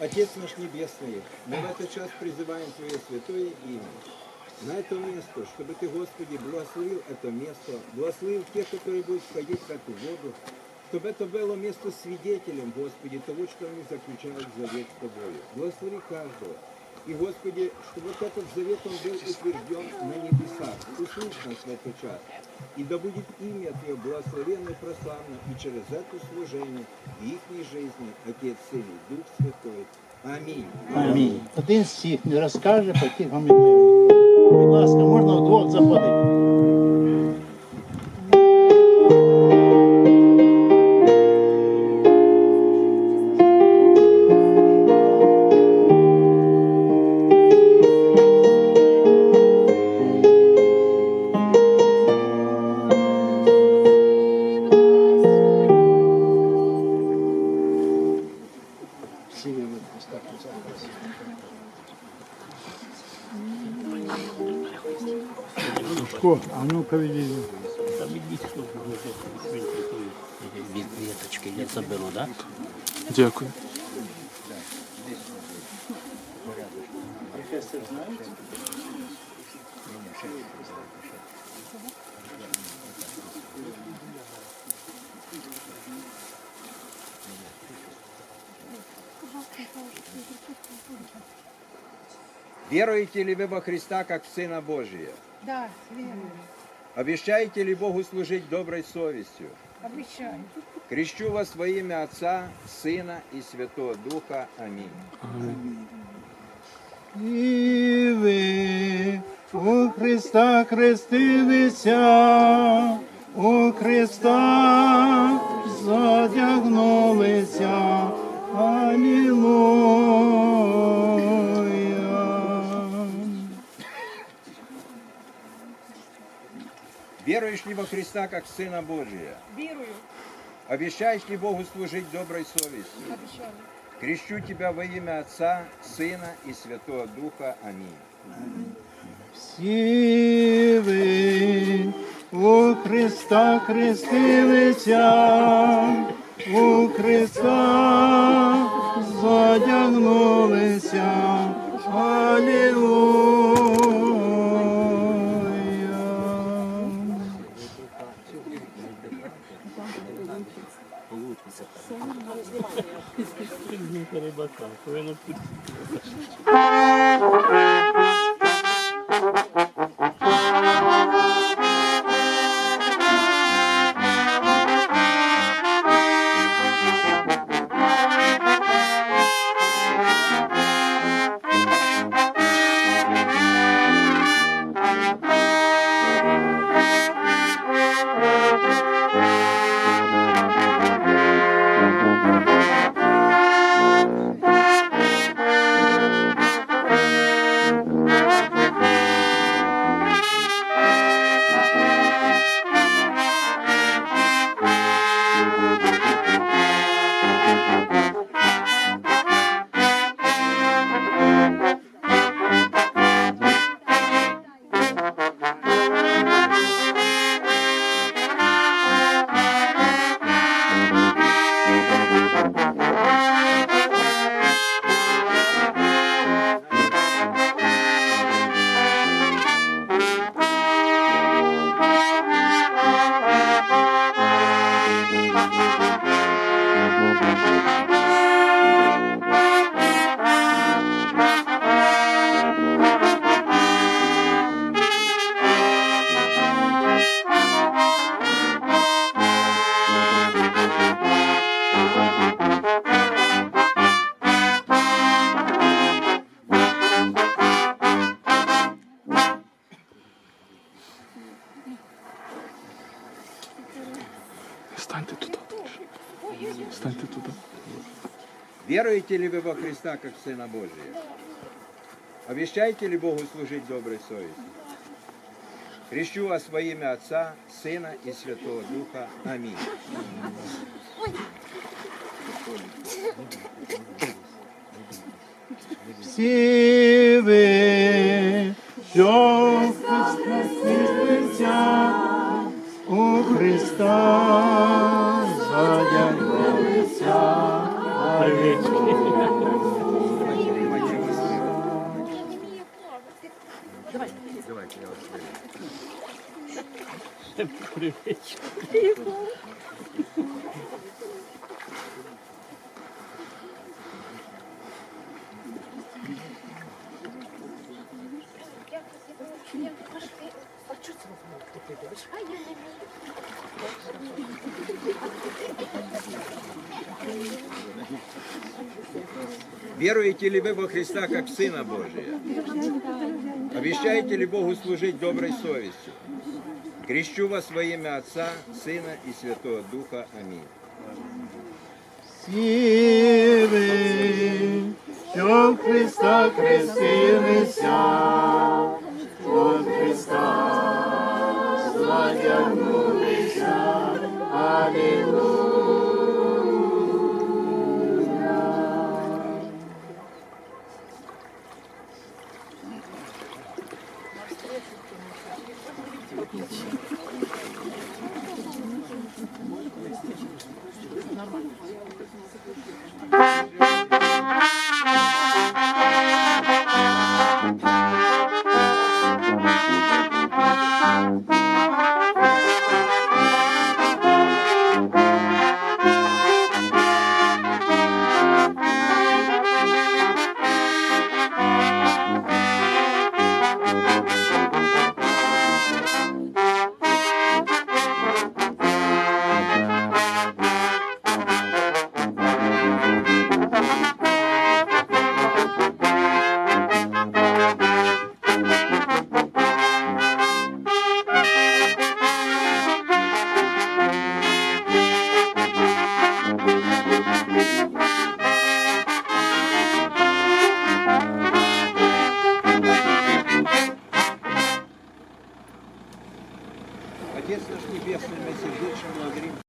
Отец наш Небесный, мы в этот час призываем Твое святое имя на это место, чтобы Ты, Господи, благословил это место, благословил тех, которые будут входить в эту воду, чтобы это было место свидетелем, Господи, того, что они заключают завет с Тобою. Благослови каждого. И, Господи, чтобы вот этот завет, он был утвержден на небесах. Услышь нас в этот час. И да будет имя Твое благословенно и прославлено и через это служение, и их жизни, Отец, Сын и Дух Святой. Аминь. Амінь. Один з всіх не розкаже, потім гамінливий. Будь ласка, можна вдвох заходити. Всі ви так Шко, а ну-ка відійди. Там ідіть, що від віточки я заберу, так? Дякую. Професор знаєте? Веруете ли вы во Христа как в Сына Божия? Да, верю. Обещаете ли Богу служить доброй совестью? Обещаю. Крещу вас во имя Отца, Сына и Святого Духа. Аминь. І ви у Христа хрестилися, у Христа задягнулися. Алілуя. Веруешь ли во Христа как Сына Божия? Верую. Обещаешь ли Богу служить доброй совестью? Обещаю. Крещу тебя во имя Отца, Сына и Святого Духа. Аминь. Всі ви у Христа хрестилися, у Христа задягнулися. Рибака, повинно бути. Станьте туди. Станьте туди. Веруете ли вы во Христа как в Сына Божия? Обещаете ли Богу служить доброй совестью? Крещу вас во имя Отца, Сына и Святого Духа. Аминь. Всі ви, що світлиця, у Христа Давай. Давайте, я вас верю. Привычка. Привычка. Привичка. Веруете ли вы во Христа как Сына Божия? Обещаете ли Богу служить доброй совестью? Крещу вас во имя Отца, Сына и Святого Духа. Аминь. Ви, що Христа хрестилися, у Христа задягнулися. Алілуя. Отец